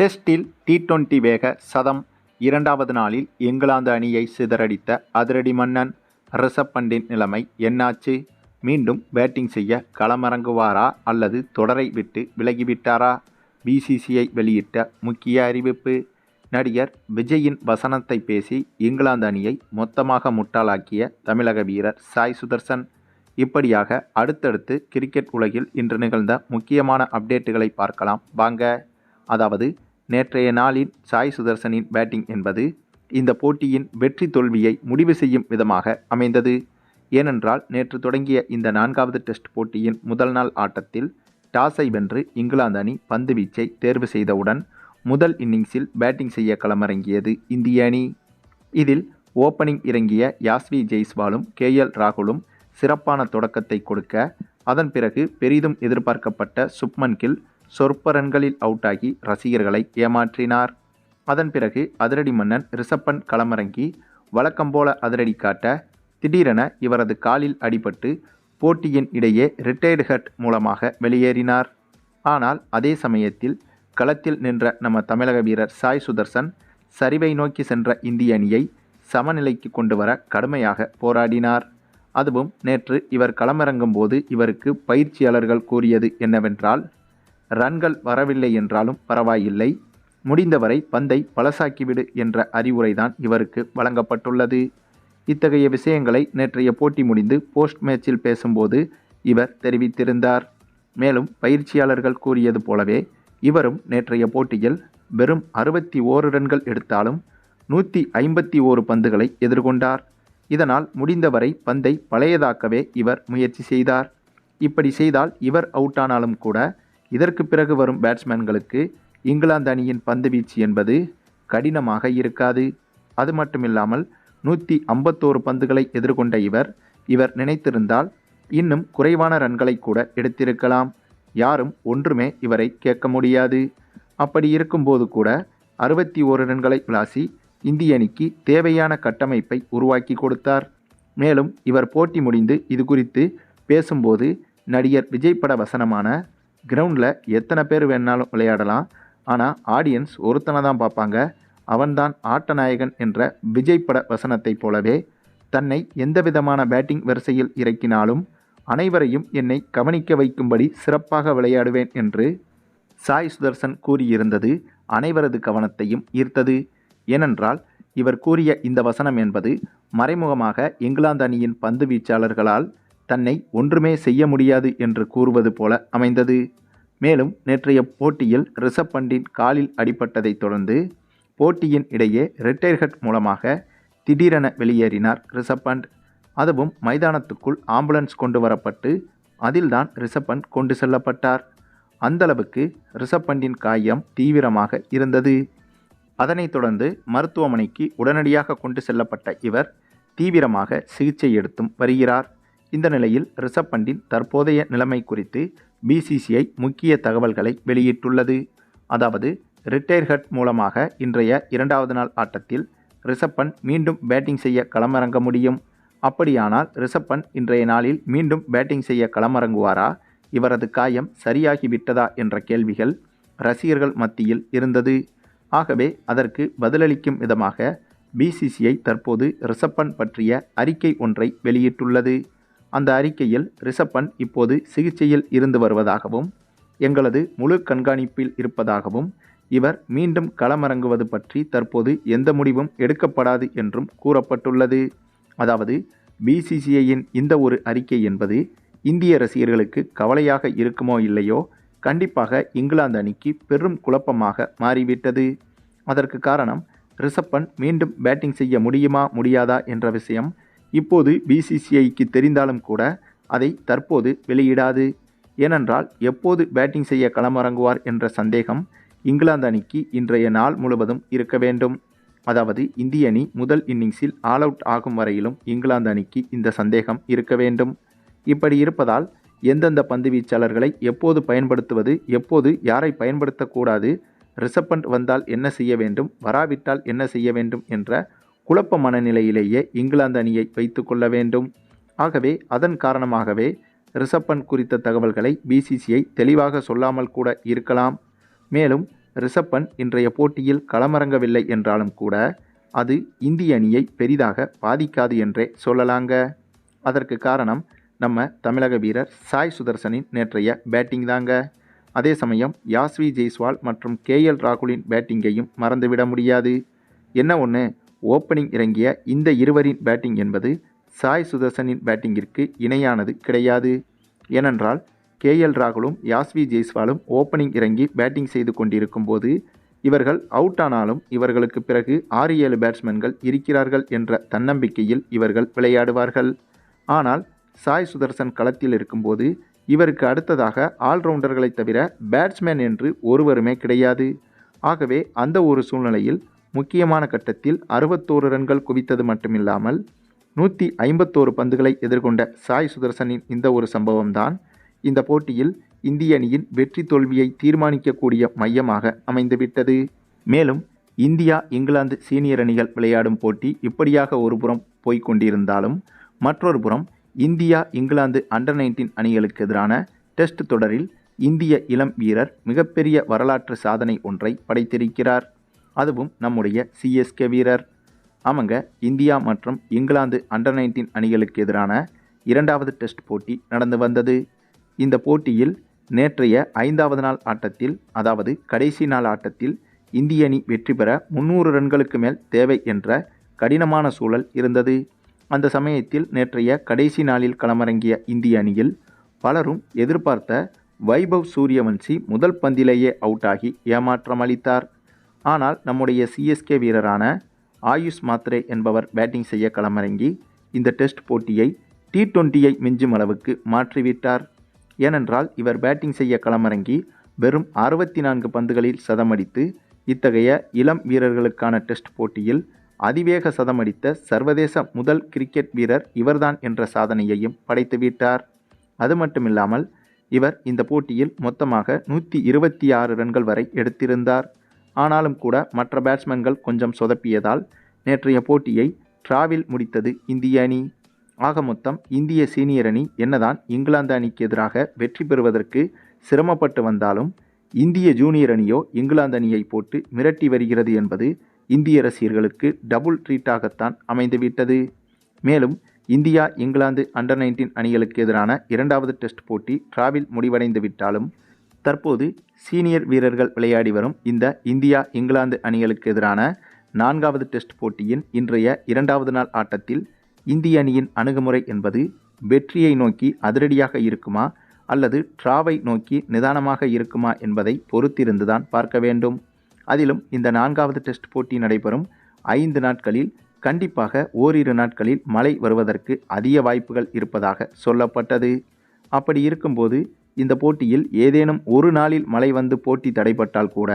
டெஸ்டில் T twenty வேக சதம் இரண்டாவது நாளில் இங்கிலாந்து அணியை சிதறடித்த அதிரடி மன்னன் ரிஷப் பண்டின் நிலைமை என்னாச்சு? மீண்டும் பேட்டிங் செய்ய களமிறங்குவாரா? அல்லது தொடரை விட்டு விலகிவிட்டாரா? பிசிசிஐ வெளியிட்ட முக்கிய அறிவிப்பு. நடிகர் விஜயின் வசனத்தை பேசி இங்கிலாந்து அணியை மொத்தமாக முட்டாளாக்கிய தமிழக வீரர் சாய் சுதர்சன். இப்படியாக அடுத்தடுத்து கிரிக்கெட் உலகில் இன்று நிகழ்ந்த முக்கியமான அப்டேட்டுகளை பார்க்கலாம். வாங்க. அதாவது நேற்றைய நாளின் சாய் சுதர்சனின் பேட்டிங் என்பது இந்த போட்டியின் வெற்றி தோல்வியை முடிவு செய்யும் விதமாக அமைந்தது. ஏனென்றால் நேற்று தொடங்கிய இந்த நான்காவது டெஸ்ட் போட்டியின் முதல் நாள் ஆட்டத்தில் டாஸை வென்று இங்கிலாந்து அணி பந்து வீச்சை தேர்வு செய்தவுடன் முதல் இன்னிங்ஸில் பேட்டிங் செய்ய களமிறங்கியது இந்திய அணி. இதில் ஓப்பனிங் இறங்கிய யாஸ்வி ஜெய்ஸ்வாலும் கே எல் ராகுலும் சிறப்பான தொடக்கத்தை கொடுக்க அதன் பிறகு பெரிதும் எதிர்பார்க்கப்பட்ட சுப்மன் கில் சொற்ப ரன்களில் அவுட்டாகி ரசிகர்களை ஏமாற்றினார். அதன் பிறகு அதிரடி மன்னன் ரிஷப்பன் களமிறங்கி வழக்கம்போல அதிரடி காட்ட திடீரென இவரது காலில் அடிபட்டு போட்டியின் இடையே ரிட்டையர்டு ஹட் மூலமாக வெளியேறினார். ஆனால் அதே சமயத்தில் களத்தில் நின்ற நம்ம தமிழக வீரர் சாய் சுதர்சன் சரிவை நோக்கி சென்ற இந்திய அணியை சமநிலைக்கு கொண்டு வர கடுமையாக போராடினார். அதுவும் நேற்று இவர் களமிறங்கும் போது இவருக்கு பயிற்சியாளர்கள் கூறியது என்னவென்றால் ரன்கள் வரவில்லை என்றாலும் பரவாயில்லை. முடிந்தவரை பந்தை பழசாக்கிவிடு என்ற அறிவுரைதான் இவருக்கு வழங்கப்பட்டுள்ளது. இத்தகைய விஷயங்களை நேற்றைய போட்டி முடிந்து போஸ்ட் மேட்சில் பேசும்போது இவர் தெரிவித்திருந்தார். மேலும் பயிற்சியாளர்கள் கூறியது போலவே இவரும் நேற்றைய போட்டியில் வெறும் அறுபத்தி ஓரு ரன்கள் எடுத்தாலும் நூற்றி ஐம்பத்தி ஓரு பந்துகளை எதிர்கொண்டார். இதனால் முடிந்தவரை பந்தை பழையதாக்கவே இவர் முயற்சி செய்தார். இப்படி செய்தால் இவர் அவுட் ஆனாலும் கூட இதற்கு பிறகு வரும் பேட்ஸ்மேன்களுக்கு இங்கிலாந்து அணியின் பந்து வீச்சு என்பது கடினமாக இருக்காது. அது மட்டுமில்லாமல் நூற்றி ஐம்பத்தோரு பந்துகளை எதிர்கொண்ட இவர் இவர் நினைத்திருந்தால் இன்னும் குறைவான ரன்களை கூட எடுத்திருக்கலாம். யாரும் ஒன்றுமே இவரை கேட்க முடியாது. அப்படி இருக்கும்போது கூட அறுபத்தி ஓரு ரன்களை விளாசி இந்திய அணிக்கு தேவையான கட்டமைப்பை உருவாக்கி கொடுத்தார். மேலும் இவர் போட்டி முடிந்து இது குறித்து பேசும்போது நடிகர் விஜய் பட வசனமான கிரவுண்டில் எத்தனை பேர் வேணாலும் விளையாடலாம். ஆனால் ஆடியன்ஸ் ஒருத்தனை தான் பார்ப்பாங்க. அவன்தான் ஆட்டநாயகன் என்ற விஜய் பட வசனத்தைப் போலவே தன்னை எந்த விதமான பேட்டிங் வரிசையில் இறக்கினாலும் அனைவரையும் என்னை கவனிக்க வைக்கும்படி சிறப்பாக விளையாடுவேன் என்று சாய் சுதர்சன் கூறியிருந்தது அனைவரது கவனத்தையும் ஈர்த்தது. ஏனென்றால் இவர் கூறிய இந்த வசனம் என்பது மறைமுகமாக இங்கிலாந்து அணியின் பந்து வீச்சாளர்களால் தன்னை ஒன்றுமே செய்ய முடியாது என்று கூறுவது போல அமைந்தது. மேலும் நேற்றைய போட்டியில் ரிஷப் பண்டின் காலில் அடிபட்டதைத் தொடர்ந்து போட்டியின் இடையே ரிட்டையர்ஹட் மூலமாக திடீரென வெளியேறினார் ரிஷப் பண்ட். அதுவும் மைதானத்துக்குள் ஆம்புலன்ஸ் கொண்டு வரப்பட்டு அதில்தான் ரிஷப் பண்ட் கொண்டு செல்லப்பட்டார். அந்தளவுக்கு ரிஷப் பண்டின் காயம் தீவிரமாக இருந்தது. அதனைத் தொடர்ந்து மருத்துவமனைக்கு உடனடியாக கொண்டு செல்லப்பட்ட இவர் தீவிரமாக சிகிச்சை எடுத்தும் வருகிறார். இந்த நிலையில் ரிஷப் பண்டின் தற்போதைய நிலைமை குறித்து பிசிசிஐ முக்கிய தகவல்களை வெளியிட்டுள்ளது. அதாவது ரிட்டையர்ஹட் மூலமாக இன்றைய இரண்டாவது நாள் ஆட்டத்தில் ரிஷப்பன் மீண்டும் பேட்டிங் செய்ய களமிறங்க முடியும். அப்படியானால் ரிஷப்பன் இன்றைய நாளில் மீண்டும் பேட்டிங் செய்ய களமிறங்குவாரா? இவரது காயம் சரியாகிவிட்டதா என்ற கேள்விகள் ரசிகர்கள் மத்தியில் இருந்தது. ஆகவே அதற்கு பதிலளிக்கும் விதமாக பிசிசிஐ தற்போது ரிஷப்பன் பற்றிய அறிக்கை ஒன்றை வெளியிட்டுள்ளது. அந்த அறிக்கையில் ரிஷப்பன் இப்போது சிகிச்சையில் இருந்து வருவதாகவும் எங்களது முழு கண்காணிப்பில் இருப்பதாகவும் இவர் மீண்டும் களமிறங்குவது பற்றி தற்போது எந்த முடிவும் எடுக்கப்படாது என்றும் கூறப்பட்டுள்ளது. அதாவது பிசிசிஐயின் இந்த ஒரு அறிக்கை என்பது இந்திய ரசிகர்களுக்கு கவலையாக இருக்குமோ இல்லையோ கண்டிப்பாக இங்கிலாந்து அணிக்கு பெரும் குழப்பமாக மாறிவிட்டது. அதற்கு காரணம் ரிஷப்பன் மீண்டும் பேட்டிங் செய்ய முடியுமா முடியாதா என்ற விஷயம் இப்போது பிசிசிஐக்கு தெரிந்தாலும் கூட அதை தற்போது வெளியிடாது. ஏனென்றால் எப்போது பேட்டிங் செய்ய களமிறங்குவார் என்ற சந்தேகம் இங்கிலாந்து அணிக்கு இன்றைய நாள் முழுவதும் இருக்க வேண்டும். அதாவது இந்திய அணி முதல் இன்னிங்ஸில் ஆல் அவுட் ஆகும் வரையிலும் இங்கிலாந்து அணிக்கு இந்த சந்தேகம் இருக்க வேண்டும். இப்படி இருப்பதால் எந்தெந்த பந்து வீச்சாளர்களை எப்போது பயன்படுத்துவது எப்போது யாரை பயன்படுத்தக்கூடாது ரிசப்பண்ட் வந்தால் என்ன செய்ய வேண்டும் வராவிட்டால் என்ன செய்ய வேண்டும் என்ற குழப்ப மனநிலையிலேயே இங்கிலாந்து அணியை வைத்து கொள்ள வேண்டும். ஆகவே அதன் காரணமாகவே ரிஷப்பன் குறித்த தகவல்களை பிசிசிஐ தெளிவாக சொல்லாமல் கூட இருக்கலாம். மேலும் ரிசப்பன் இன்றைய போட்டியில் களமிறங்கவில்லை என்றாலும் கூட அது இந்திய அணியை பெரிதாக பாதிக்காது என்றே சொல்லலாங்க. அதற்கு காரணம் நம்ம தமிழக வீரர் சாய் சுதர்சனின் நேற்றைய பேட்டிங் தாங்க. அதே சமயம் யாஸ்வி ஜெய்ஸ்வால் மற்றும் கேஎல் ராகுலின் பேட்டிங்கையும் மறந்துவிட முடியாது. என்ன ஒன்று ஓப்பனிங் இறங்கிய இந்த இருவரின் பேட்டிங் என்பது சாய் சுதர்சனின் பேட்டிங்கிற்கு இணையானது கிடையாது. ஏனென்றால் கேஎல் ராகுலும் யாஸ்வி ஜெய்ஸ்வாலும் ஓப்பனிங் இறங்கி பேட்டிங் செய்து கொண்டிருக்கும் போது இவர்கள் அவுட் ஆனாலும் இவர்களுக்கு பிறகு ஆறு ஏழு பேட்ஸ்மேன்கள் இருக்கிறார்கள் என்ற தன்னம்பிக்கையில் இவர்கள் விளையாடுவார்கள். ஆனால் சாய் சுதர்சன் களத்தில் இருக்கும்போது இவருக்கு அடுத்ததாக ஆல்ரவுண்டர்களை தவிர பேட்ஸ்மேன் என்று ஒருவருமே கிடையாது. ஆகவே அந்த ஒரு சூழ்நிலையில் முக்கியமான கட்டத்தில் அறுபத்தோரு ரன்கள் குவித்தது மட்டுமில்லாமல் நூற்றி ஐம்பத்தோரு பந்துகளை எதிர்கொண்ட சாய் சுதர்சனின் இந்த ஒரு சம்பவம்தான் இந்த போட்டியில் இந்திய அணியின் வெற்றி தோல்வியை தீர்மானிக்கக்கூடிய மையமாக அமைந்துவிட்டது. மேலும் இந்தியா இங்கிலாந்து சீனியர் அணிகள் விளையாடும் போட்டி இப்படியாக ஒருபுறம் போய்கொண்டிருந்தாலும் போய்க் கொண்டிருந்தாலும் மற்றொரு புறம் இந்தியா இங்கிலாந்து அண்டர் நைன்டீன் அணிகளுக்கு எதிரான டெஸ்ட் தொடரில் இந்திய இளம் வீரர் மிகப்பெரிய வரலாற்று சாதனை ஒன்றை படைத்திருக்கிறார். அதுவும் நம்முடைய சிஎஸ்கே வீரர். ஆமாங்க இந்தியா மற்றும் இங்கிலாந்து அண்டர் நைன்டீன் அணிகளுக்கு எதிரான இரண்டாவது டெஸ்ட் போட்டி நடந்து வந்தது. இந்த போட்டியில் நேற்றைய ஐந்தாவது நாள் ஆட்டத்தில் அதாவது கடைசி நாள் ஆட்டத்தில் இந்திய அணி வெற்றி பெற முன்னூறு ரன்களுக்கு மேல் தேவை என்ற கடினமான சூழல் இருந்தது. அந்த சமயத்தில் நேற்றைய கடைசி நாளில் களமிறங்கிய இந்திய அணியில் பலரும் எதிர்பார்த்த வைபவ் சூரியவன்சி முதல் பந்திலேயே அவுட் ஆகி ஏமாற்றம் அளித்தார். ஆனால் நம்முடைய சிஎஸ்கே வீரரான ஆயுஷ் மாத்ரே என்பவர் பேட்டிங் செய்ய களமிறங்கி இந்த டெஸ்ட் போட்டியை டி டுவெண்ட்டியை மிஞ்சும் அளவுக்கு மாற்றிவிட்டார். ஏனென்றால் இவர் பேட்டிங் செய்ய களமிறங்கி வெறும் அறுபத்தி நான்கு பந்துகளில் சதமடித்து இத்தகைய இளம் வீரர்களுக்கான டெஸ்ட் போட்டியில் அதிவேக சதமடித்த சர்வதேச முதல் கிரிக்கெட் வீரர் இவர்தான் என்ற சாதனையையும் படைத்துவிட்டார் அது மட்டுமில்லாமல் இவர் இந்த போட்டியில் மொத்தமாக நூற்றி இருபத்தி ஆறு ரன்கள் வரை எடுத்திருந்தார். ஆனாலும் கூட மற்ற பேட்ஸ்மேன்கள் கொஞ்சம் சொதப்பியதால் நேற்றைய போட்டியை டிராவில் முடித்தது இந்திய அணி. ஆக மொத்தம் இந்திய சீனியர் அணி என்னதான் இங்கிலாந்து அணிக்கு எதிராக வெற்றி பெறுவதற்கு சிரமப்பட்டு வந்தாலும் இந்திய ஜூனியர் அணியோ இங்கிலாந்து அணியை போட்டு மிரட்டி வருகிறது என்பது இந்திய ரசிகர்களுக்கு டபுள் ட்ரீட்டாகத்தான் அமைந்துவிட்டது. மேலும் இந்தியா இங்கிலாந்து அண்டர் நைன்டீன் அணிகளுக்கு எதிரான இரண்டாவது டெஸ்ட் போட்டி டிராவில் முடிவடைந்து விட்டாலும் தற்போது சீனியர் வீரர்கள் விளையாடி வரும் இந்த இந்தியா இங்கிலாந்து அணிகளுக்கு எதிரான நான்காவது டெஸ்ட் போட்டியின் இன்றைய இரண்டாவது நாள் ஆட்டத்தில் இந்திய அணியின் அணுகுமுறை என்பது வெற்றியை நோக்கி அதிரடியாக இருக்குமா அல்லது ட்ராவை நோக்கி நிதானமாக இருக்குமா என்பதை பொறுத்திருந்துதான் பார்க்க வேண்டும். அதிலும் இந்த நான்காவது டெஸ்ட் போட்டி நடைபெறும் ஐந்து நாட்களில் கண்டிப்பாக ஓரிரு நாட்களில் மழை வருவதற்கு அதிக வாய்ப்புகள் இருப்பதாக சொல்லப்பட்டது. அப்படி இருக்கும்போது இந்த போட்டியில் ஏதேனும் ஒரு நாளில் மழை வந்து போட்டி தடைப்பட்டால் கூட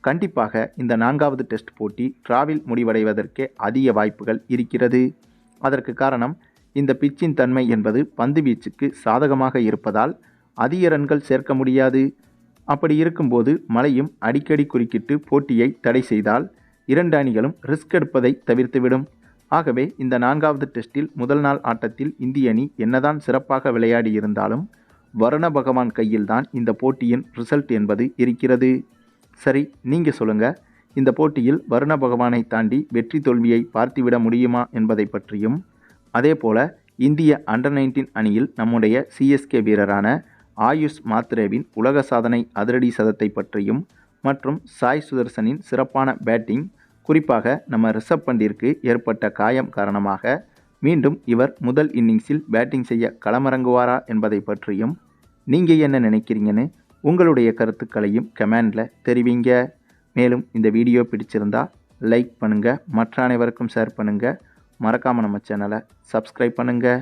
கண்டிப்பாக இந்த நான்காவது டெஸ்ட் போட்டி டிராவில் முடிவடைவதற்கே அதிக வாய்ப்புகள் இருக்கிறது. அதற்கு காரணம் இந்த பிச்சின் தன்மை என்பது பந்து வீச்சுக்கு சாதகமாக இருப்பதால் அதிக ரன்கள் சேர்க்க முடியாது. அப்படி இருக்கும்போது மழையும் அடிக்கடி குறுக்கிட்டு போட்டியை தடை செய்தால் இரண்டு அணிகளும் ரிஸ்க் எடுப்பதை தவிர்த்துவிடும். ஆகவே இந்த நான்காவது டெஸ்டில் முதல் நாள் ஆட்டத்தில் இந்திய அணி என்னதான் சிறப்பாக விளையாடி இருந்தாலும் வருண பகவான் கையில் தான் இந்த போட்டியின் ரிசல்ட் என்பது இருக்கிறது. சரி நீங்கள் சொல்லுங்கள் இந்த போட்டியில் வருண பகவானை தாண்டி வெற்றி தோல்வியை பார்த்துவிட முடியுமா என்பதை பற்றியும் அதே போல இந்திய அண்டர் நைன்டீன் அணியில் நம்முடைய சிஎஸ்கே வீரரான ஆயுஷ் மாத்ரேவின் உலக சாதனை அதிரடி சதத்தை பற்றியும் மற்றும் சாய் சுதர்சனின் சிறப்பான பேட்டிங் குறிப்பாக நம்ம ரிஷப் பண்டிற்கு ஏற்பட்ட காயம் காரணமாக மீண்டும் இவர் முதல் இன்னிங்ஸில் பேட்டிங் செய்ய களமிறங்குவாரா என்பதை பற்றியும் நீங்கள் என்ன நினைக்கிறீங்கன்னு உங்களுடைய கருத்துக்களையும் கமெண்டில் தெரிவிங்க. மேலும் இந்த வீடியோ பிடிச்சிருந்தா லைக் பண்ணுங்கள் மற்ற அனைவருக்கும் ஷேர் பண்ணுங்கள் மறக்காமல் நம்ம சேனலை சப்ஸ்கிரைப் பண்ணுங்கள்